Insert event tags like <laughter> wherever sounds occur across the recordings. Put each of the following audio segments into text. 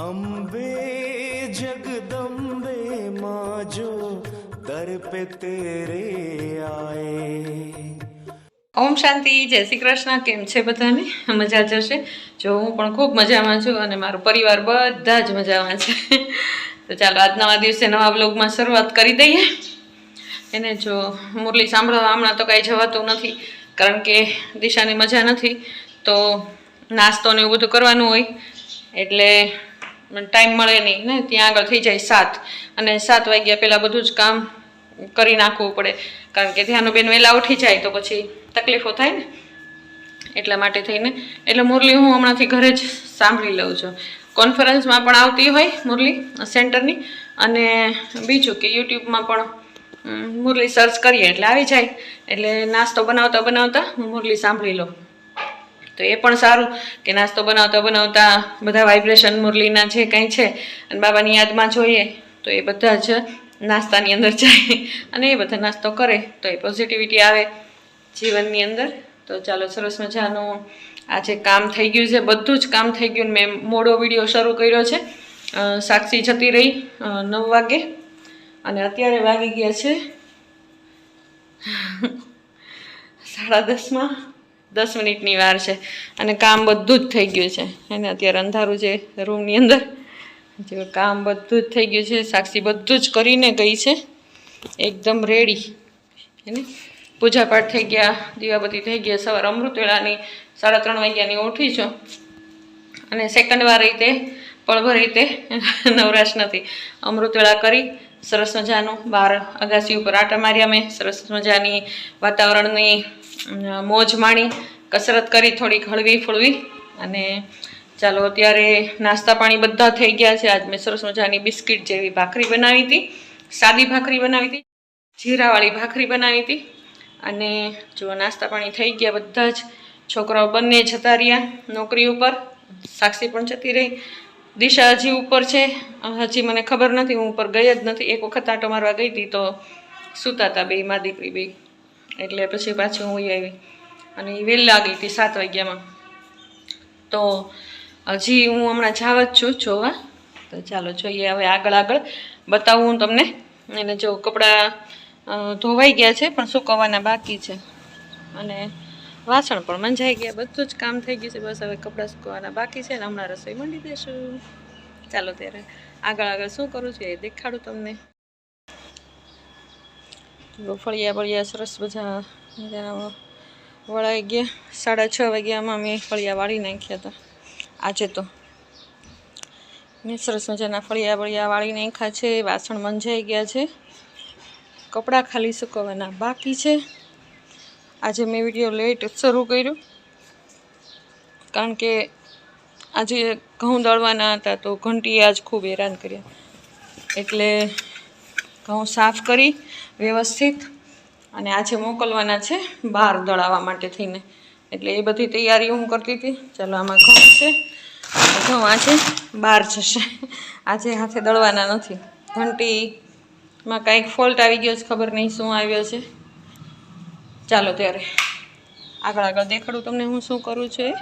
અંબે જગદમ્બે માજો, દર પે તેરે આયે. ઓમ શાંતિ, જય શ્રી કૃષ્ણ. કેમ છે બધાને? મજા જશે? જો, હું પણ ખૂબ મજામાં છું અને મારો પરિવાર બધા જ મજામાં છે. તો ચાલો આજ નવા દિવસે નવા બ્લોગમાં શરૂઆત કરી દઈએ. એને જો, મુરલી સાંભળવા હમણાં તો કાંઈ જવાતું નથી, કારણ કે દિશાની મજા નથી. તો નાસ્તો ને એવું બધું કરવાનું હોય, એટલે ટાઈમ મળે નહીં ને? ત્યાં આગળ થઈ જાય સાત. અને સાત વાગ્યા પહેલાં બધું જ કામ કરી નાખવું પડે. કારણ કે ધ્યાનો બેન વહેલા ઉઠી જાય તો પછી તકલીફો થાય ને? એટલા માટે થઈને. એટલે મુરલી હું હમણાંથી ઘરે જ સાંભળી લઉં છું. કોન્ફરન્સમાં પણ આવતી હોય મુરલી, સેન્ટરની. અને બીજું કે યુટ્યુબમાં પણ મુરલી સર્ચ કરીએ એટલે આવી જાય. એટલે નાસ્તો બનાવતા બનાવતા મુરલી સાંભળી લઉં. તો એ પણ સારું કે નાસ્તો બનાવતા બનાવતા બધા વાઇબ્રેશન મુરલીના જે કંઈ છે અને બાબાની યાદમાં જોઈએ તો એ બધા જ નાસ્તાની અંદર જાય અને એ બધા નાસ્તો કરે તો એ પોઝિટિવિટી આવે જીવનની અંદર. તો ચાલો સરસ મજાનું આજે કામ થઈ ગયું છે, બધું જ કામ થઈ ગયું મેં મોડો વીડિયો શરૂ કર્યો છે. સાક્ષી જતી રહી નવ વાગે અને અત્યારે વાગી ગયા છે. સાડા દસમાં. દસ મિનિટની વાર છે અને કામ બધું જ થઈ ગયું છે. એને અત્યારે અંધારું છે રૂમની અંદર. જે કામ બધું જ થઈ ગયું છે, સાક્ષી બધું જ કરીને ગઈ છે. એકદમ રેડી એને પૂજાપાઠ થઈ ગયા, દીવાબત્તી થઈ ગયા, સવાર અમૃતવેળાની સાડા ત્રણ વાગ્યાની ઉઠી છું. અને સેકન્ડ વાર રીતે, પળભર રીતે નવરાશ નથી. અમૃતવેળા કરી, સરસ મજાનું બહાર અગાસી ઉપર આટા માર્યા મેં. સરસ મજાની વાતાવરણની મોજ માણી, કસરત કરી, થોડીક હળવી ફળવી અને ચાલો અત્યારે નાસ્તા પાણી બધા થઈ ગયા છે. આજ મેં સરસ મજાની બિસ્કિટ જેવી ભાખરી બનાવી હતી, સાદી ભાખરી બનાવી હતી, જીરાવાળી ભાખરી બનાવી હતી અને જો નાસ્તા પાણી થઈ ગયા બધા જ, છોકરાઓ બંને જતા રહ્યા નોકરી ઉપર, સાક્ષી પણ જતી રહી. દિશા હજી ઉપર છે. હજી મને ખબર નથી, હું ઉપર ગઈ જ નથી. એક વખત આટો મારવા ગઈ હતી તો સૂતા હતા બે મા દીકરી બે. એટલે પછી પાછી હું આવી. અને એ વહેલી લાગી હતી સાત વાગ્યામાં. તો હજી હું હમણાં જાવ જ છું જોવા. તો ચાલો જોઈએ હવે આગળ આગળ બતાવું હું તમને. એને જો કપડાં ધોવાઈ ગયા છે, પણ સુકવવાના બાકી છે. અને વાસણ પણ મંજાઈ ગયા. બધું જ કામ થઈ ગયું છે. બસ હવે કપડાં સુકવવાના બાકી છે ને હમણાં રસોઈ મંડી દેશું. ચાલો ત્યારે આગળ આગળ શું કરું છું એ દેખાડું તમને. ફળિયા બળિયા સરસ બધા વળાઈ ગયા સાડા છ વાગ્યામાં મેં ફળિયા વાળી નાખ્યા હતા. આજે તો. મેં સરસ મજાના ફળિયા બળિયા વાળી નાખ્યા છે, વાસણ મંજાઈ ગયા છે. કપડાં ખાલી સુકવવાના બાકી છે. આજે મેં વીડિયો લેટ શરૂ કર્યું. કારણ કે આજે ઘઉં દળવાના હતા તો ઘંટીએ આજ ખૂબ હેરાન કર્યા. એટલે ઘઉં સાફ કરી વ્યવસ્થિત અને આજે મોકલવાના છે, બહાર દળાવવા માટે થઈને. એટલે એ બધી તૈયારીઓ હું કરતી હતી. ચાલો, આમાં ઘઉં છે. ઘઉં આજે બહાર જશે. આજે હાથે દળવાના નથી. ઘંટીમાં કાંઈક ફોલ્ટ આવી ગયો છે, ખબર નહીં શું આવ્યો છે. ચાલો ત્યારે. આગળ આગળ દેખાડું તમને હું શું કરું છું.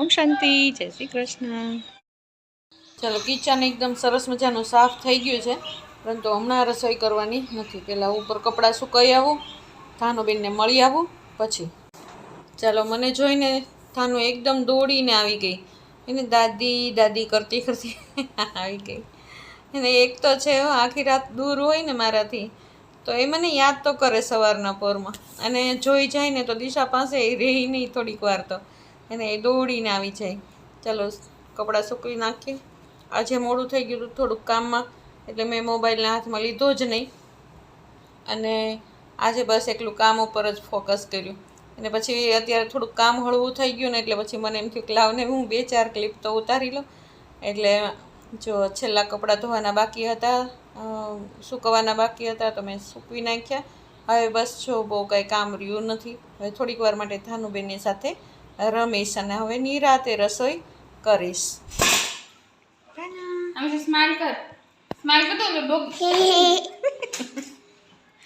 ઓમ શાંતિ. જય શ્રી કૃષ્ણ. ચાલો, કિચન એકદમ સરસ મજાનું સાફ થઈ ગયું છે. પરંતુ હમણાં રસોઈ કરવાની નથી. પહેલાં ઉપર કપડાં સુકાઈ આવું થાનુબેનને મળી આવું, પછી. ચાલો, મને જોઈને થાનું એકદમ દોડીને આવી ગઈ. એને દાદી દાદી કરતી કરતી <laughs> આવી ગઈ. અને એક તો છે આખી રાત દૂર હોય ને મારાથી, તો એ મને યાદ તો કરે સવારના પોરમાં. અને જોઈ જાય ને તો દિશા પાસે એ રહી નહીં થોડીક વાર તો. એને એ દોડીને આવી જાય. ચાલો, કપડાં સૂકવી નાખીએ. આજે મોડું થઈ ગયું હતું, થોડુંક કામમાં. એટલે મેં મોબાઈલના હાથમાં લીધો જ નહીં. અને આજે બસ એકલું કામ ઉપર જ ફોકસ કર્યું. અને પછી અત્યારે થોડુંક કામ હળવું થઈ ગયું ને એટલે પછી મને એમ થયું કે લાવને હું બે ચાર ક્લિપ તો ઉતારી લઉં. એટલે જો છેલ્લા કપડાં ધોવાના બાકી હતા સૂકવવાના બાકી હતા તો મેં સૂકવી નાખ્યા. હવે બસ જો બહુ કાંઈ કામ રહ્યું નથી. હવે થોડીક વાર માટે થાનુબેનની સાથે રમીશ અને હવે નિરાતે રસોઈ કરીશ. સ્માઈલ કર. સ્માઈલ કતો તો ડોક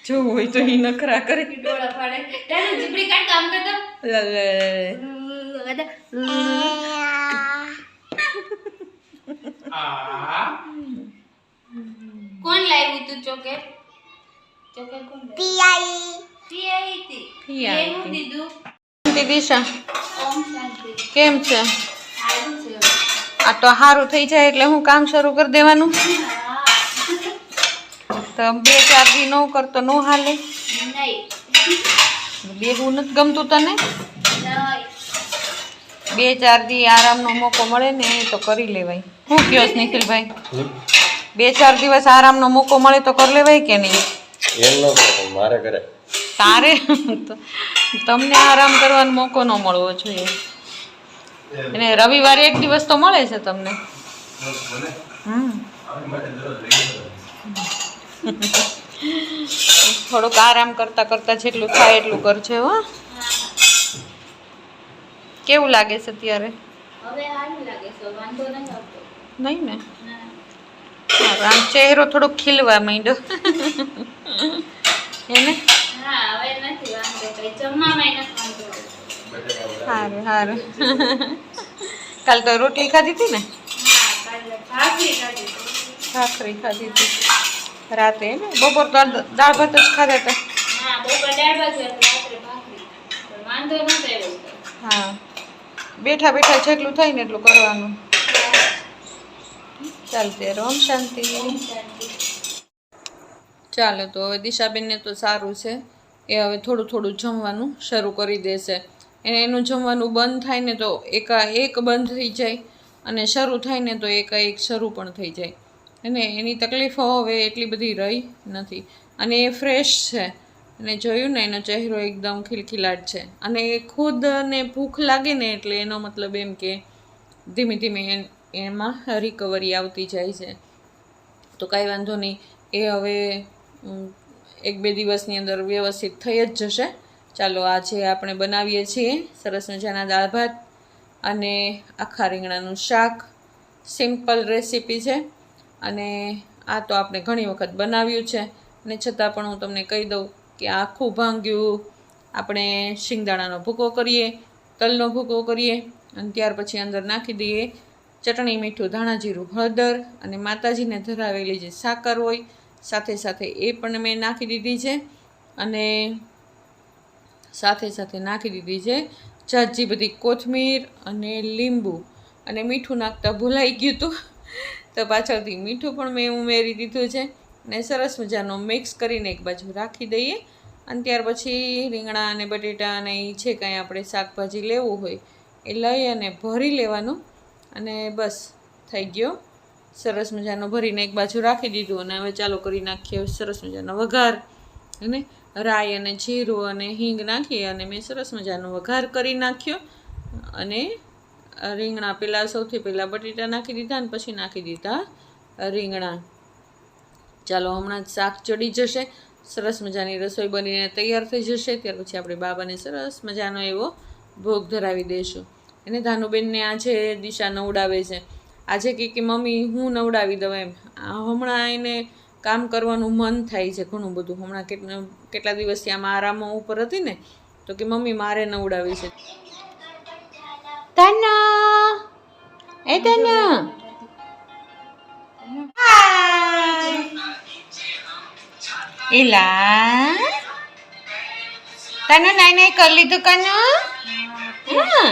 જો હોય તો એ નખરા કરે. ડોળા પાડે તારે જીબડી કાટ કામ કરતો લે લે કોણ લાવ્યું તું ચોકેટ ચોકેટ કોણ પીઆઈ પીઆઈ હતી પીઆઈ હું દીધું? દિશા. કેમ છે? આ તો સારું થઈ જાય એટલે હું કામ શરૂ કરી દેવાનું. તો બે ચાર દી ન કરતો ન હાલે. બેહું નથી ગમતું તને? બે ચાર દી આરામનો મોકો મળે ને તો કરી લેવાય. શું કયો નિખિલભાઈ બે ચાર દિવસ આરામનો મોકો મળે તો કરી લેવાય કે નહીં? એમ મારે કરે તારે? તમને આરામ કરવાનો મોકો ન મળવો જોઈએ. અને રવિવારે એક દિવસ તો મળે છે તમને. હમ. થોડુંક આરામ કરતા કરતા જેટલું થાય એટલું કરજે હો. કેવું લાગે છે અત્યારે? નહીં ને. આમ ચહેરો થોડોક ખીલવા માંડ્યો. એને સારું સારું. કાલ તો રોટલી ખાધી હતી ને? ભાખરી ખાધી હતી. રાતે ને? બપોર તો દાળ ભાત જ ખાધા હતા. હા બેઠા બેઠા જેટલું થાય ને એટલું કરવાનું. ચાલતે રોમ શાંતિ. ચાલો તો હવે દિશાબેનને તો સારું છે. એ હવે થોડું થોડું જમવાનું શરૂ કરી દેશે. એને એનું જમવાનું બંધ થાય ને તો એકા એક બંધ થઈ જાય અને શરૂ થાય ને તો એકાએક શરૂ પણ થઈ જાય. અને એની તકલીફો હવે એટલી બધી રહી નથી. અને એ ફ્રેશ છે. અને જોયું ને, એનો ચહેરો એકદમ ખિલખિલાટ છે. અને એ ખુદને ભૂખ લાગે ને એટલે એનો મતલબ એમ કે ધીમે ધીમે એમાં રિકવરી આવતી જાય છે. તો કાંઈ વાંધો નહીં. એ હવે એક બે દિવસની અંદર વ્યવસ્થિત થઈ જ જશે. ચાલો આજે આપણે બનાવીએ છીએ, સરસ મજાના દાળ ભાત અને આખા રીંગણાનું શાક. સિમ્પલ રેસીપી છે. અને આ તો આપણે ઘણી વખત બનાવ્યું છે. અને છતાં પણ હું તમને કહી દઉં કે આખું ભાંગ્યું આપણે શિંગદાણાનો ભૂકો કરીએ, તલનો ભૂકો કરીએ અને ત્યાર પછી અંદર નાખી દઈએ ચટણી, મીઠું, ધાણા જીરું, હળદર અને માતાજીને ધરાવેલી જે સાકર હોય, સાથે સાથે એ પણ મેં નાખી દીધી છે. અને સાથે સાથે નાખી દીધી છે ઝાજી બધી કોથમીર અને લીંબુ. અને મીઠું નાખતા ભૂલાઈ ગયું હતું તો પાછળથી મીઠું પણ મેં ઉમેરી દીધું છે અને સરસ મજાનો મિક્સ કરીને એક બાજુ રાખી દઈએ. અને ત્યાર પછી રીંગણા અને બટેટા અને એ છે કાંઈ આપણે શાકભાજી લેવું હોય એ લઈ અને ભરી લેવાનું. અને બસ, થઈ ગયો. સરસ મજાનો ભરીને એક બાજુ રાખી દીધું અને હવે ચાલુ કરી નાખીએ સરસ મજાનો વઘાર. અને રાઈ અને જીરું અને હિંગ નાખી અને મેં સરસ મજાનો વઘાર કરી નાખ્યો. અને રીંગણા પહેલાં સૌથી પહેલાં બટેટા નાખી દીધા અને પછી નાખી દીધા રીંગણા. ચાલો, હમણાં શાક ચડી જશે. સરસ મજાની રસોઈ બનીને તૈયાર થઈ જશે. ત્યાર પછી આપણે બાબાને સરસ મજાનો એવો ભોગ ધરાવી દઈશું. એને ધાનુબેનને આજે દિશા નવડાવે છે. આજે કે કે, મમ્મી, હું નવડાવી દઉં એમ. હમણાં એને કામ કરવાનું મન થાય છે ઘણું બધું. હમણાં કેટલા દિવસથી આમાં આરામો ઉપર હતી ને, તો કે, મમ્મી, મારે નવડાવી છે. તના એ તના એલા તને નાઈ નાઈ કરી લીધું કનુ હા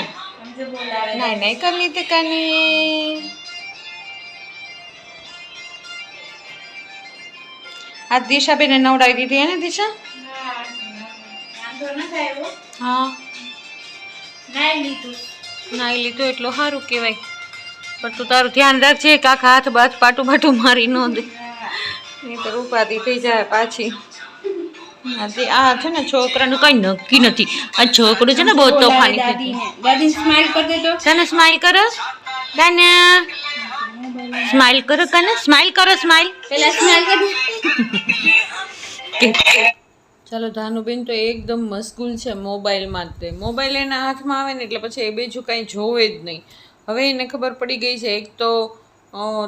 નાઈ નાઈ કરી લીધું કને આ દિશાબેને નવડાવી દીધી હે ને દિશા વાંધો નથી આવ્યો હા નાઈ લીધું નાઈ લીધો એટલું સારું કહેવાય. પણ તું તારું ધ્યાન રાખજે કે આખા હાથ બાથ પાટું પાટું મારી ન દે. નહીં તો ઉપાધિ થઈ જાય પાછી. આ છે ને છોકરાનું કઈ નક્કી નથી. આ છોકરું છે ને બહુ તોફાની થઈ દાદીને. સ્માઈલ કરી તને સ્માઈલ કરો? કને સ્માઈલ કરો સ્માઈલ પેલા સ્માઈલ કરી ચાલો, ધાનુબેન તો એકદમ મશગુલ છે મોબાઈલમાં તે મોબાઈલ એના હાથમાં આવે ને એટલે પછી એ બીજું કાંઈ જોવે જ નહીં. હવે એને ખબર પડી ગઈ છે, એક તો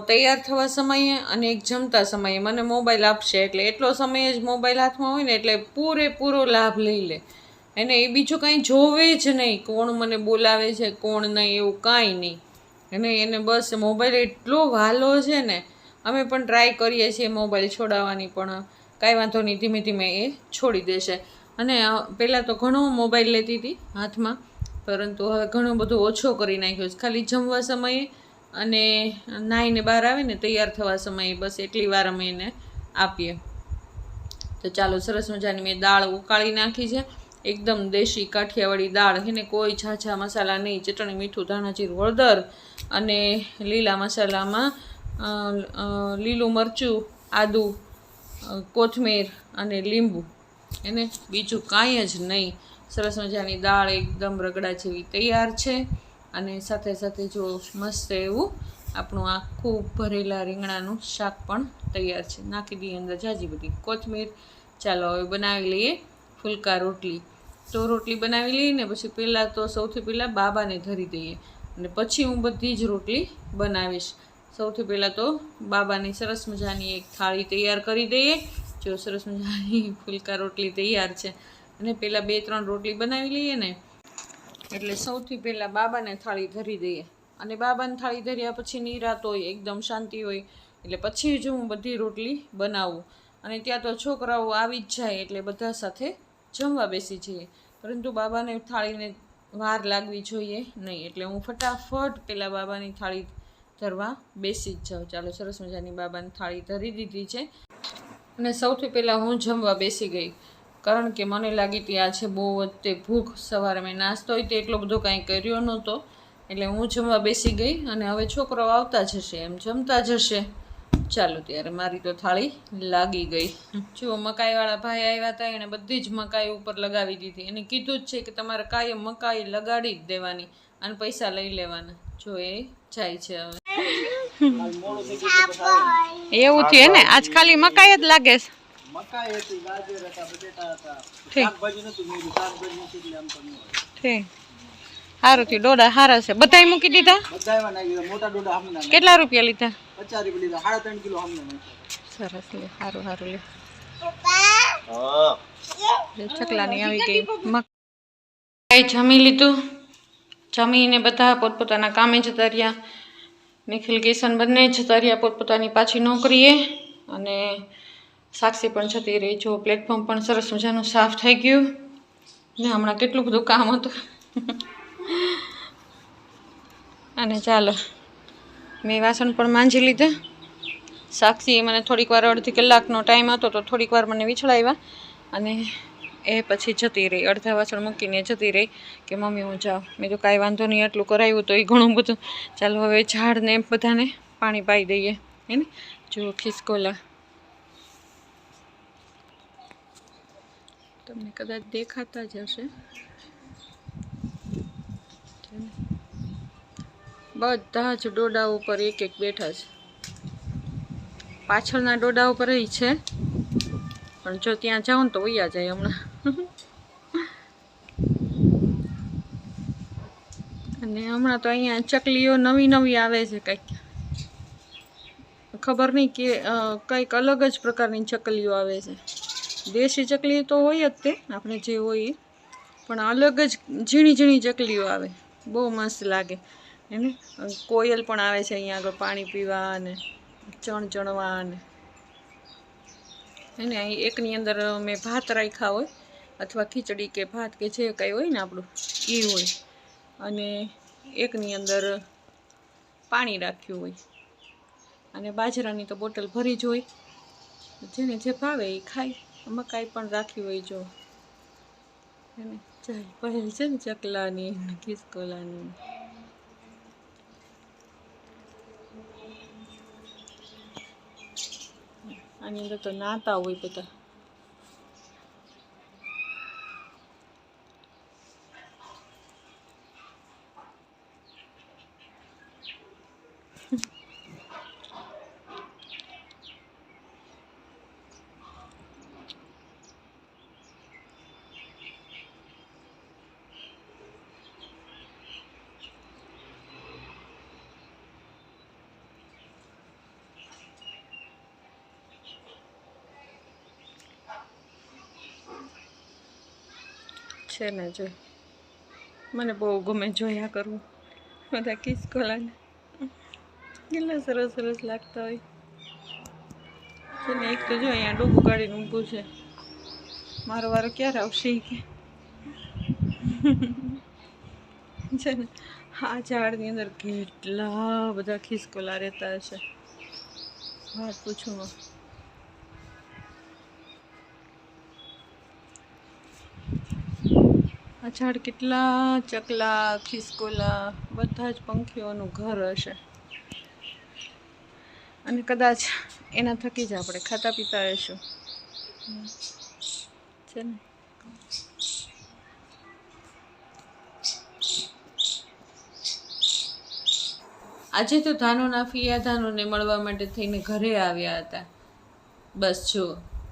તૈયાર થવા સમયે અને એક જમતા સમયે મને મોબાઈલ આપશે. એટલે એટલો સમય જ મોબાઈલ હાથમાં હોય ને એટલે પૂરેપૂરો લાભ લઈ લે. એને એ બીજું કાંઈ જોવે જ નહીં, કોણ મને બોલાવે છે, કોણ નહીં, એવું કાંઈ નહીં. અને એને બસ મોબાઈલ એટલો વાલો છે ને, અમે પણ ટ્રાય કરીએ છીએ મોબાઈલ છોડાવવાની પણ. કાંઈ વાંધો નહીં ધીમે ધીમે એ છોડી દેશે. અને પહેલાં તો ઘણો મોબાઈલ લેતી હતી હાથમાં, પરંતુ હવે ઘણો બધો ઓછો કરી નાખ્યો છે. ખાલી જમવા સમયે અને નાહીને બહાર આવે ને, તૈયાર થવા સમયે બસ એટલી વાર અમે એને આપીએ. તો ચાલો, સરસ મજાની મેં દાળ ઉકાળી નાખી છે. એકદમ દેશી કાઠિયાવાડી દાળ. એને કોઈ છાછા મસાલા નહીં. ચટણી, મીઠું, ધાણા, જીરું, હળદર અને લીલા મસાલામાં લીલું મરચું, આદું કોથમીર અને લીંબુ. એને બીજું કાંઈ જ નહીં. સરસ મજાની દાળ એકદમ રગડા જેવી તૈયાર છે. અને સાથે સાથે જો મસ્ત એવું આપણું આખું ભરેલા રીંગણાનું શાક પણ તૈયાર છે. નાખી દઈએ અંદર જાજી બધી. કોથમીર, ચાલો હવે બનાવી લઈએ ફુલકા રોટલી. તો રોટલી બનાવી લઈએ ને પછી પહેલાં તો સૌથી પહેલાં બાબાને ધરી દઈએ. અને પછી હું બધી જ રોટલી બનાવીશ. સૌથી પહેલાં તો બાબાની સરસ મજાની એક થાળી તૈયાર કરી દઈએ. જો સરસ મજાની <laughs> ફુલકા રોટલી તૈયાર છે. અને પહેલાં બે, ત્રણ રોટલી બનાવી લઈએ ને, એટલે સૌથી પહેલાં બાબાને થાળી ધરી દઈએ. અને બાબાને થાળી ધર્યા પછી નિરાત હોય, એકદમ શાંતિ હોય, એટલે પછી જ હું બધી રોટલી બનાવું. અને ત્યાં તો છોકરાઓ આવી જ જાય, એટલે બધા સાથે જમવા બેસી જઈએ. પરંતુ બાબાને થાળીને વાર લાગવી જોઈએ નહીં, એટલે હું ફટાફટ પહેલાં બાબાની થાળી ધરવા બેસી જ જાઉં. ચાલો, સરસ મજાની બાબાની થાળી ધરી દીધી છે. અને સૌથી પહેલાં હું જમવા બેસી ગઈ. કારણ કે મને લાગી હતી આ છે બહુ વખતે ભૂખ. સવારે મેં નાસ્તો હોય તે એટલો બધો કાંઈ કર્યો નહોતો. એટલે હું જમવા બેસી ગઈ અને હવે છોકરો આવતા જશે, એમ જમતા જશે. ચાલો, ત્યારે મારી તો થાળી લાગી ગઈ. જો મકાઈવાળા ભાઈ આવ્યા હતા, એણે બધી જ મકાઈ ઉપર લગાવી દીધી. એને કીધું જ છે કે તમારે કાયમ મકાઈ લગાડી જ દેવાની અને પૈસા લઈ લેવાના. જો એ જાય છે હવે. <laughs> એવું થયું ને? આજ ખાલી મકાઈ જ લાગે છે. મકાઈ હતી ગાજર હતા બટેટા હતા. ઠીક. શાકભાજી નતું મેળ્યું શાકભાજી નથી એટલે આમ તો ઠીક. સારું થયું ડોડા સારા છે. બધાય મૂકી દીધા? બધા નાખી દીધા. મોટા ડોડા આમને કેટલા રૂપિયા લીધા? પચાસ રૂપિયા લીધા. સાડા ત્રણ કિલો આમને સરસ લે સારું સારું લે. ચકલાની આવી ગઈ. મકાઈ જમી લીધું. જમીને બધા પોતપોતાના કામે જતા રહ્યા. નિખિલ કિશન બંને જતા રહ્યા પોતપોતાની પાછી નોકરીએ અને સાક્ષી પણ જતી રહી. જો પ્લેટફોર્મ પણ સરસ મજાનું સાફ થઈ ગયું. ને હમણાં કેટલું બધું કામ હતું. અને ચાલો, મેં વાસણ પણ માંજી લીધા. સાક્ષીએ મને થોડીક વાર અડધી કલાકનો ટાઈમ હતો તો થોડીક વાર મને વિછળાવ્યા અને એ પછી જતી રહી. અડધા વાસણ મૂકીને જતી રહી કે, મમ્મી, હું જાઉં. મેં તો કાંઈ વાંધો નહીં, આટલું કરાવ્યું તો એ ઘણું બધું. ચાલો, હવે ઝાડને બધાને પાણી પાઈ દઈએ. હે ને? જુઓ ખિસકોલા. તમને કદાચ દેખાતા જ હશે. બધા જ ડોડા ઉપર એક એક બેઠા છે. પાછળના ડોડા ઉપર છે. પણ જો ત્યાં જાઉં તો વૈયા જાય હમણાં. <laughs> અને હમણાં તો અહીંયા ચકલીઓ નવી નવી આવે છે કંઈક. ખબર નહીં કે કંઈક અલગ જ પ્રકારની ચકલીઓ આવે છે. દેશી ચકલી તો હોય જ તે, આપણે જે હોય. પણ અલગ જ ઝીણી ઝીણી ચકલીઓ આવે. બહુ મસ્ત લાગે. એને કોયલ પણ આવે છે અહીંયા આગળ પાણી પીવા અને ચણ ચણવા અને. એને અહીં એકની અંદર મેં ભાત રાખ્યા હોય. અથવા ખીચડી કે ભાત કે જે કંઈ હોય ને આપણું, એ હોય. અને એકની અંદર પાણી રાખ્યું હોય. અને બાજરાની તો બોટલ ભરી જ હોય. જેને જે ભાવે એ ખાય. મકાઈ પણ રાખી હોય જો. એને ચાલ, પહેલ છે ને ચકલાની ને ખિસકોલાની. આની અંદર તો નાતા હોય બધા. છે ને જો. મને બહુ ગમે જોયા કરવું બધા ખિસકોલાને કેટલા સરસ સરસ લાગતા હોય. છે ને એક તો જો અહીંયા ડૂબું કાઢીને ઊભું છે. મારો વારો ક્યારે આવશે કે. છે ને, આ ઝાડની અંદર કેટલા બધા ખિસકોલા રહેતા હશે. વાત પૂછું આ કેટલા ચકલા, ખિસકોલા, બધા જ પંખીઓનું ઘર હશે. અને કદાચ એના થકી જ આપણે ખાતા પીતા હશું છે ને? આજે તો ધાનુના ફિયા ધાનુને મળવા માટે થઈને ઘરે આવ્યા હતા. બસ જો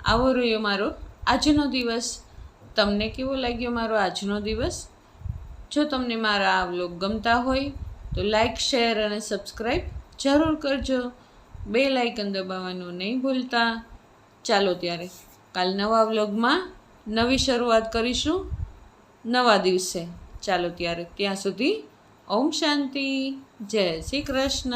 આવો રહ્યો મારો આજનો દિવસ. તમને કેવો લાગ્યો મારો આજનો દિવસ? જો તમને મારા આ વ્લોગ ગમતા હોય, તો લાઇક શેર અને સબસ્ક્રાઈબ જરૂર કરજો. બે લાઇકન દબાવવાનું નહીં ભૂલતા. ચાલો ત્યારે કાલ નવા વ્લોગમાં નવી શરૂઆત કરીશું. નવા દિવસે. ચાલો ત્યારે ત્યાં સુધી ઓમ શાંતિ. જય શ્રી કૃષ્ણ.